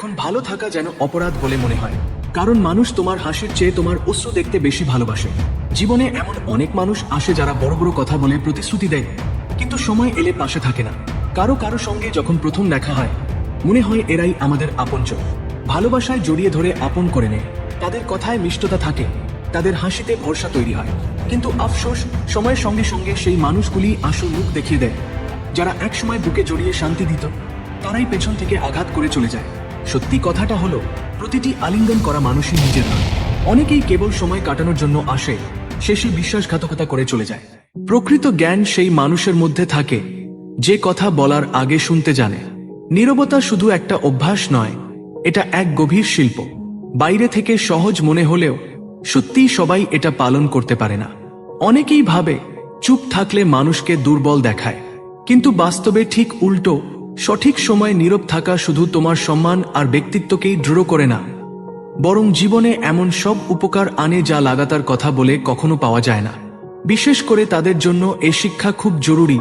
এখন ভালো থাকা যেন অপরাধ বলে মনে হয়। কারণ মানুষ তোমার হাসির চেয়ে তোমার অশ্রু দেখতে বেশি ভালোবাসে। জীবনে এমন অনেক মানুষ আসে যারা বড় বড় কথা বলে প্রতিশ্রুতি দেয়। কিন্তু সময় এলে পাশে থাকে না। কারও কারও সঙ্গে যখন প্রথম দেখা হয়, মনে হয় এরাই আমাদের আপনজন। ভালোবাসায় জড়িয়ে ধরে আপন করে নেয়। তাদের কথায় মিষ্টতা থাকে, তাদের হাসিতে ভরসা তৈরি হয়। কিন্তু আফসোস, সময়ের সঙ্গে সঙ্গে সেই মানুষগুলি আসল মুখ দেখিয়ে দেয়। যারা একসময় বুকে জড়িয়ে শান্তি দিত, তারাই পেছন থেকে আঘাত করে চলে যায়। সত্যি কথাটা হলো, প্রতিটি আলিঙ্গন করা মানুষই নিজের নয়। অনেকেই কেবল সময় কাটানোর জন্য আসে, শেষে বিশ্বাসঘাতকতা করে চলে যায়। প্রকৃত জ্ঞান সেই মানুষের মধ্যে থাকে, যে কথা বলার আগে শুনতে জানে। নীরবতা শুধু একটা অভ্যাস নয়, এটা এক গভীর শিল্প। বাইরে থেকে সহজ মনে হলেও, সত্যিই সবাই এটা পালন করতে পারে না। অনেকেই ভাবে, চুপ থাকলে মানুষকে দুর্বল দেখায়। কিন্তু বাস্তবে ঠিক উল্টো সঠিক সময় নীরব থাকা শুধু তোমার সম্মান আর ব্যক্তিত্বকেই দৃঢ় করে না, বরং জীবনে এমন সব উপকার আনে যা লাগাতার কথা বলে কখনো পাওয়া যায় না। বিশেষ করে তাদের জন্য এই শিক্ষা খুব জরুরি,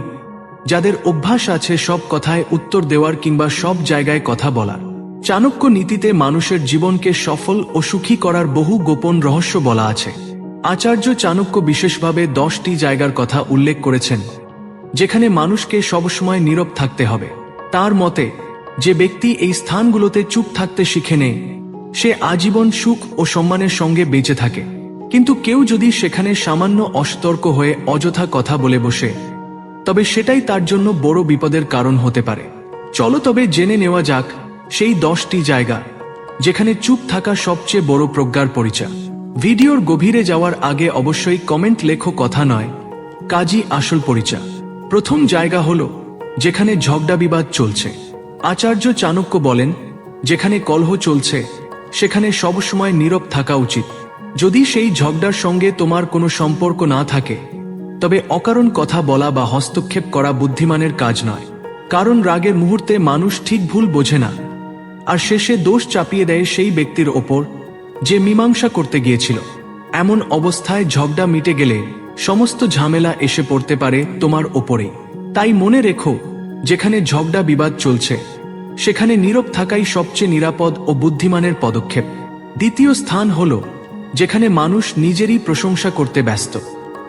যাদের অভ্যাস আছে সব কথায় উত্তর দেওয়ার কিংবা সব জায়গায় কথা বলার। চাণক্য নীতিতে মানুষের জীবনকে সফল ও সুখী করার বহু গোপন রহস্য বলা আছে। আচার্য চাণক্য বিশেষভাবে দশটি জায়গার কথা উল্লেখ করেছেন, যেখানে মানুষকে সবসময় নীরব থাকতে হবে। তার মতে, যে ব্যক্তি এই স্থানগুলোতে চুপ থাকতে শিখে নেয় সে আজীবন সুখ ও সম্মানের সঙ্গে বেঁচে থাকে। কিন্তু কেউ যদি সেখানে সামান্য অসতর্ক হয়ে অযথা কথা বলে বসে, তবে সেটাই তার জন্য বড় বিপদের কারণ হতে পারে। চলো তবে জেনে নেওয়া যাক সেই দশটি জায়গা, যেখানে চুপ থাকা সবচেয়ে বড় প্রজ্ঞার পরিচয়। ভিডিওর গভীরে যাওয়ার আগে অবশ্যই কমেন্ট লেখো কথা নয় কাজী আসল পরিচয়। প্রথম জায়গা হলো যেখানে ঝগড়া বিবাদ চলছে। আচার্য চাণক্য বলেন, যেখানে কলহ চলছে, সেখানে সবসময় নীরব থাকা উচিত। যদি সেই ঝগড়ার সঙ্গে তোমার কোনো সম্পর্ক না থাকে, তবে অকারণ কথা বলা বা হস্তক্ষেপ করা বুদ্ধিমানের কাজ নয়। কারণ রাগের মুহূর্তে মানুষ ঠিক ভুল বোঝে না। আর শেষে দোষ চাপিয়ে দেয় সেই ব্যক্তির ওপর, যে মীমাংসা করতে গিয়েছিল। এমন অবস্থায় ঝগড়া মিটে গেলে সমস্ত ঝামেলা এসে পড়তে পারে তোমার ওপরেই। তাই মনে রেখো যেখানে ঝগড়া বিবাদ চলছে, সেখানে নীরব থাকাই সবচেয়ে নিরাপদ ও বুদ্ধিমানের পদক্ষেপ। দ্বিতীয় স্থান হল, যেখানে মানুষ নিজেরই প্রশংসা করতে ব্যস্ত।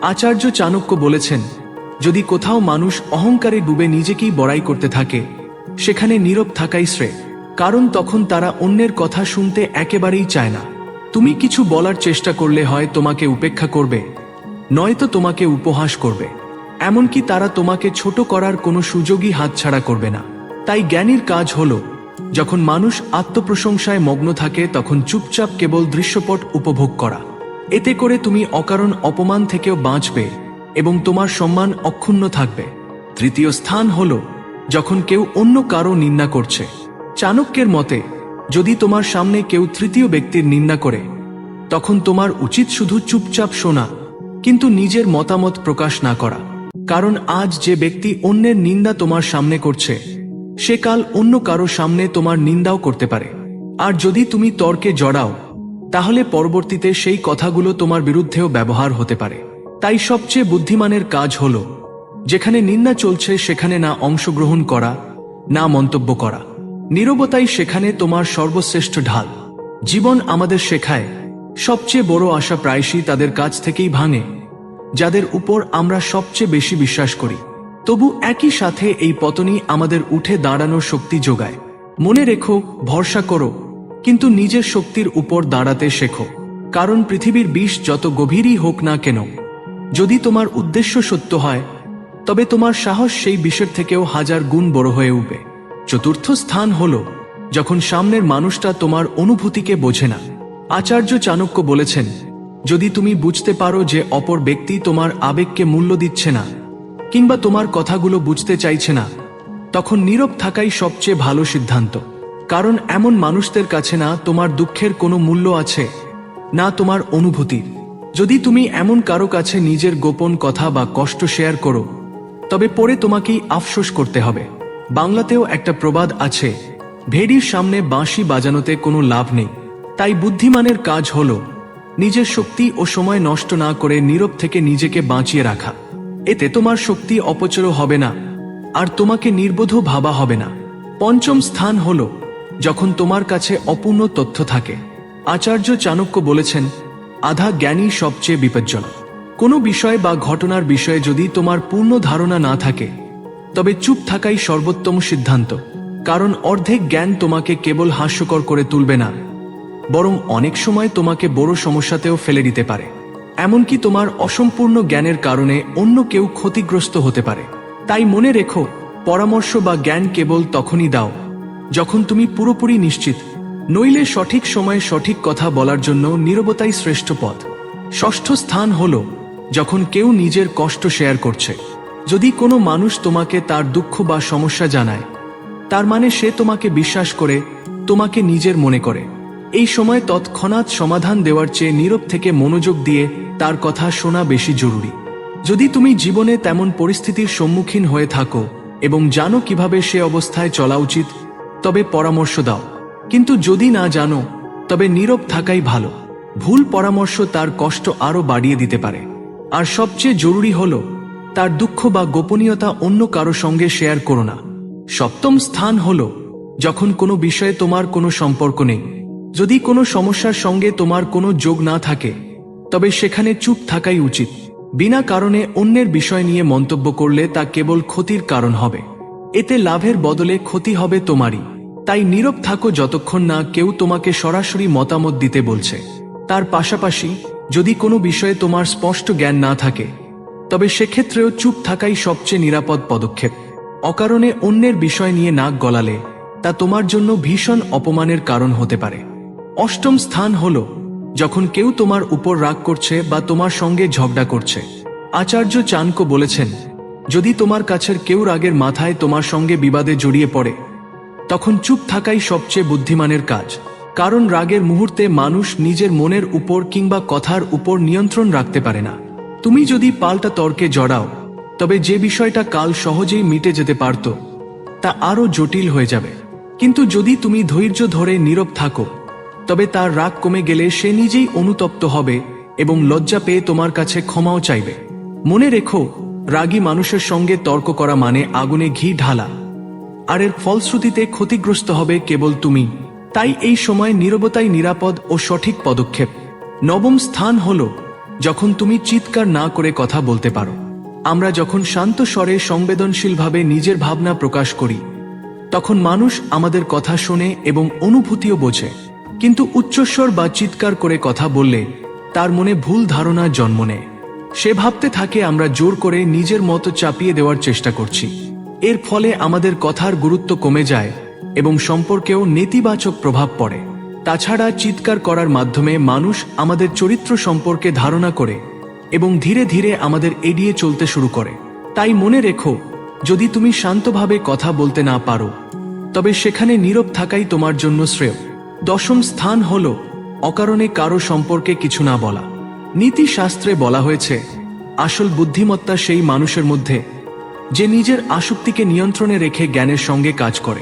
আচার্য চাণক্য বলেছেন, যদি কোথাও মানুষ অহংকারে ডুবে নিজেকেই বড়াই করতে থাকে, সেখানে নীরব থাকাই শ্রেয়, কারণ তখন তারা অন্যের কথা শুনতে একেবারেই চায় না। তুমি কিছু বলার চেষ্টা করলে হয় তোমাকে উপেক্ষা করবে, নয়তো তোমাকে উপহাস করবে। এমনকি তারা তোমাকে ছোট করার কোনো সুযোগই হাতছাড়া করবে না। তাই জ্ঞানীর কাজ হল, যখন মানুষ আত্মপ্রশংসায় মগ্ন থাকে, তখন চুপচাপ কেবল দৃশ্যপট উপভোগ করা। এতে করে তুমি অকারণ অপমান থেকেও বাঁচবে এবং তোমার সম্মান অক্ষুণ্ণ থাকবে। তৃতীয় স্থান হল, যখন কেউ অন্য কারও নিন্দা করছে। চাণক্যের মতে, যদি তোমার সামনে কেউ তৃতীয় ব্যক্তির নিন্দা করে, তখন তোমার উচিত শুধু চুপচাপ শোনা, কিন্তু নিজের মতামত প্রকাশ না করা। কারণ আজ যে ব্যক্তি অন্যের নিন্দা তোমার সামনে করছে, সে কাল অন্য কারও সামনে তোমার নিন্দাও করতে পারে। আর যদি তুমি তর্কে জড়াও, তাহলে পরবর্তীতে সেই কথাগুলো তোমার বিরুদ্ধেও ব্যবহার হতে পারে। তাই সবচেয়ে বুদ্ধিমানের কাজ হল, যেখানে নিন্দা চলছে সেখানে না অংশগ্রহণ করা, না মন্তব্য করা। নীরবতাই সেখানে তোমার সর্বশ্রেষ্ঠ ঢাল। জীবন আমাদের শেখায়, সবচেয়ে বড় আশা প্রায়শই তাদের কাছ থেকেই ভাঙে। যাদের উপর আমরা সবচেয়ে বেশি বিশ্বাস করি। তবু একই সাথে এই পতনই আমাদের উঠে দাঁড়ানোর শক্তি যোগায়। মনে রেখো, ভরসা করো, কিন্তু নিজের শক্তির উপর দাঁড়াতে শেখো। কারণ পৃথিবীর বিষ যত গভীরই হোক না কেন, যদি তোমার উদ্দেশ্য সত্য হয়, তবে তোমার সাহস সেই বিষের থেকেও হাজার গুণ বড় হয়ে উঠবে। চতুর্থ স্থান হল, যখন সামনের মানুষটা তোমার অনুভূতিকে বোঝে না। আচার্য চাণক্য বলেছেন যদি তুমি বুঝতে পারো যে অপর ব্যক্তি তোমার আবেগকে মূল্য দিচ্ছে না, কিংবা তোমার কথাগুলো বুঝতে চাইছে না, তখন নীরব থাকাই সবচেয়ে ভালো সিদ্ধান্ত। কারণ এমন মানুষদের কাছে না তোমার দুঃখের কোনো মূল্য আছে, না তোমার অনুভূতির। যদি তুমি এমন কারও কাছে নিজের গোপন কথা বা কষ্ট শেয়ার করো, তবে পরে তোমাকেই আফসোস করতে হবে। বাংলাতেও একটা প্রবাদ আছে, ভেড়ির সামনে বাঁশি বাজানোতে কোনো লাভ নেই, তাই বুদ্ধিমানের কাজ হল নিজের শক্তি ও সময় নষ্ট না করে নীরব থেকে নিজেকে বাঁচিয়ে রাখা। এতে তোমার শক্তি অপচয় হবে না, আর তোমাকে নির্বোধ ভাবা হবে না। পঞ্চম স্থান হল, যখন তোমার কাছে অপূর্ণ তথ্য থাকে। আচার্য চাণক্য বলেছেন, আধা জ্ঞানী সবচেয়ে বিপজ্জনক। কোনো বিষয় বা ঘটনার বিষয়ে যদি তোমার পূর্ণ ধারণা না থাকে, তবে চুপ থাকাই সর্বোত্তম সিদ্ধান্ত, কারণ অর্ধেক জ্ঞান তোমাকে কেবল হাস্যকর করে তুলবে না। বরং অনেক সময় তোমাকে বড় সমস্যাতেও ফেলে দিতে পারে। এমনকি তোমার অসম্পূর্ণ জ্ঞানের কারণে অন্য কেউ ক্ষতিগ্রস্ত হতে পারে। তাই মনে রেখো, পরামর্শ বা জ্ঞান কেবল তখনই দাও, যখন তুমি পুরোপুরি নিশ্চিত, নইলে সঠিক সময়ে সঠিক কথা বলার জন্য নীরবতাই শ্রেষ্ঠ পথ। ষষ্ঠ স্থান হল, যখন কেউ নিজের কষ্ট শেয়ার করছে। যদি কোনো মানুষ তোমাকে তার দুঃখ বা সমস্যা জানায়, তার মানে সে তোমাকে বিশ্বাস করে, তোমাকে নিজের মনে করে। এই সময় তৎক্ষণাৎ সমাধান দেওয়ার চেয়ে নীরব থেকে মনোযোগ দিয়ে তার কথা শোনা বেশি জরুরি। যদি তুমি জীবনে তেমন পরিস্থিতির সম্মুখীন হয়ে থাকো এবং জানো কীভাবে সে অবস্থায় চলা উচিত, তবে পরামর্শ দাও। কিন্তু যদি না জানো, তবে নীরব থাকাই ভালো। ভুল পরামর্শ তার কষ্ট আরও বাড়িয়ে দিতে পারে। আর সবচেয়ে জরুরি হল, তার দুঃখ বা গোপনীয়তা অন্য কারও সঙ্গে শেয়ার করো না। সপ্তম স্থান হল, যখন কোনো বিষয়ে তোমার কোনো সম্পর্ক নেই। যদি কোনো সমস্যার সঙ্গে তোমার কোনো যোগ না থাকে, তবে সেখানে চুপ থাকাই উচিত। বিনা কারণে অন্যের বিষয় নিয়ে মন্তব্য করলে তা কেবল ক্ষতির কারণ হবে। এতে লাভের বদলে ক্ষতি হবে তোমারই। তাই নীরব থাকো যতক্ষণ না কেউ তোমাকে সরাসরি মতামত দিতে বলছে। তার পাশাপাশি, যদি কোনো বিষয়ে তোমার স্পষ্ট জ্ঞান না থাকে, তবে সেক্ষেত্রেও চুপ থাকাই সবচেয়ে নিরাপদ পদক্ষেপ। অকারণে অন্যের বিষয় নিয়ে নাক গলালে, তা তোমার জন্য ভীষণ অপমানের কারণ হতে পারে। অষ্টম স্থান হল যখন কেউ তোমার উপর রাগ করছে বা তোমার সঙ্গে ঝগড়া করছে। আচার্য চানক বলেছেন, যদি তোমার কাছের কেউ রাগের মাথায় তোমার সঙ্গে বিবাদে জড়িয়ে পড়ে, তখন চুপ থাকাই সবচেয়ে বুদ্ধিমানের কাজ। কারণ রাগের মুহূর্তে মানুষ নিজের মনের উপর কিংবা কথার উপর নিয়ন্ত্রণ রাখতে পারে না। তুমি যদি পাল্টা তর্কে জড়াও, তবে যে বিষয়টা কাল সহজেই মিটে যেতে পারত, তা আরও জটিল হয়ে যাবে। কিন্তু যদি তুমি ধৈর্য ধরে নীরব থাকো তবে তার রাগ কমে গেলে সে নিজেই অনুতপ্ত হবে এবং লজ্জা পেয়ে তোমার কাছে ক্ষমাও চাইবে। মনে রেখো, রাগী মানুষের সঙ্গে তর্ক করা মানে আগুনে ঘি ঢালা। আর এর ফলশ্রুতিতে ক্ষতিগ্রস্ত হবে কেবল তুমি। তাই এই সময় নীরবতাই নিরাপদ ও সঠিক পদক্ষেপ। নবম স্থান হল যখন তুমি চিৎকার না করে কথা বলতে পারো। আমরা যখন শান্ত স্বরে সংবেদনশীলভাবে নিজের ভাবনা প্রকাশ করি, তখন মানুষ আমাদের কথা শোনে এবং অনুভূতিও বোঝে। কিন্তু উচ্চস্বর বা চিৎকার করে কথা বললে তার মনে ভুল ধারণা জন্ম নেয়। সে ভাবতে থাকে, আমরা জোর করে নিজের মতো চাপিয়ে দেওয়ার চেষ্টা করছি। এর ফলে আমাদের কথার গুরুত্ব কমে যায় এবং সম্পর্কেও নেতিবাচক প্রভাব পড়ে। তাছাড়া চিৎকার করার মাধ্যমে মানুষ আমাদের চরিত্র সম্পর্কে ধারণা করে এবং ধীরে ধীরে আমাদের এড়িয়ে চলতে শুরু করে। তাই মনে রেখো, যদি তুমি শান্তভাবে কথা বলতে না পারো, তবে সেখানে নীরব থাকাই তোমার জন্য শ্রেয়। দশম স্থান হল অকারণে কারও সম্পর্কে কিছু না বলা। নীতি শাস্ত্রে বলা হয়েছে, আসল বুদ্ধিমত্তা সেই মানুষের মধ্যে, যে নিজের আসক্তিকে নিয়ন্ত্রণে রেখে জ্ঞানের সঙ্গে কাজ করে।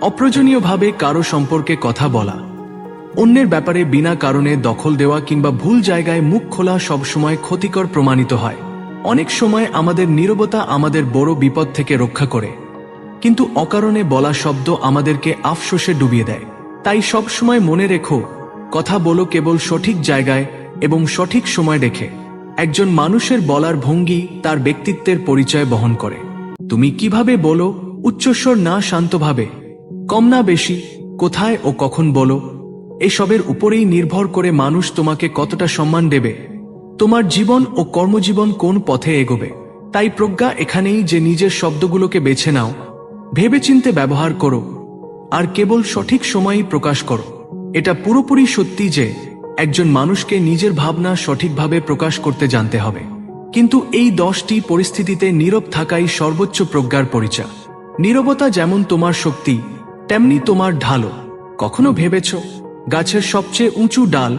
অপ্রয়োজনীয়ভাবে কারও সম্পর্কে কথা বলা। অন্যের ব্যাপারে বিনা কারণে দখল দেওয়া কিংবা ভুল জায়গায় মুখ খোলা সবসময় ক্ষতিকর প্রমাণিত হয়। অনেক সময় আমাদের নীরবতা আমাদের বড় বিপদ থেকে রক্ষা করে। কিন্তু অকারণে বলা শব্দ আমাদেরকে আফসোসে ডুবিয়ে দেয়। তাই সব সময় মনে রেখো, কথা বলো কেবল সঠিক জায়গায় এবং সঠিক সময় রেখে একজন মানুষের বলার ভঙ্গি তার ব্যক্তিত্বের পরিচয় বহন করে। তুমি কীভাবে বলো, উচ্চস্বর না শান্তভাবে? কম না বেশি, কোথায় ও কখন বলো? এসবের উপরেই নির্ভর করে মানুষ তোমাকে কতটা সম্মান দেবে। তোমার জীবন ও কর্মজীবন কোন পথে এগোবে? তাই প্রজ্ঞা এখানেই যে নিজের শব্দগুলোকে বেছে নাও। ভেবেচিন্তে ব্যবহার করো। আর কেবল সঠিক সময়েই প্রকাশ করো। এটা পুরোপুরি সত্যি যে, একজন মানুষকে নিজের ভাবনা সঠিকভাবে প্রকাশ করতে জানতে হবে। কিন্তু এই দশটি পরিস্থিতিতে নীরব থাকাই সর্বোচ্চ প্রজ্ঞার পরিচয়। নীরবতা যেমন তোমার শক্তি, তেমনি তোমার ঢালও। কখনো ভেবেছ, গাছের সবচেয়ে উঁচু ডাল,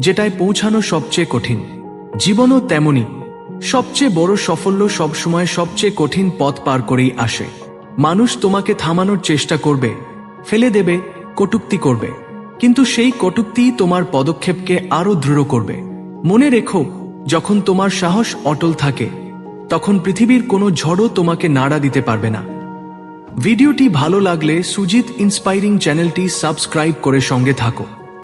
যেটায় পৌঁছানো সবচেয়ে কঠিন? জীবনও তেমনি সবচেয়ে বড় সাফল্য সবসময় সবচেয়ে কঠিন পথ পার করেই আসে। মানুষ তোমাকে থামানোর চেষ্টা করবে ফেলে দেবে, কটুক্তি করবে। কিন্তু সেই কটুক্তি তোমার পদক্ষেপকে আরও দৃঢ় করবে। মনে রেখো, যখন তোমার সাহস অটল থাকে, তখন পৃথিবীর কোনো ঝড়ও তোমাকে নাড়া দিতে পারবে না। ভিডিওটি ভালো লাগলে সুজিত ইন্সপাইরিং চ্যানেলটি সাবস্ক্রাইব করে সঙ্গে থাকো।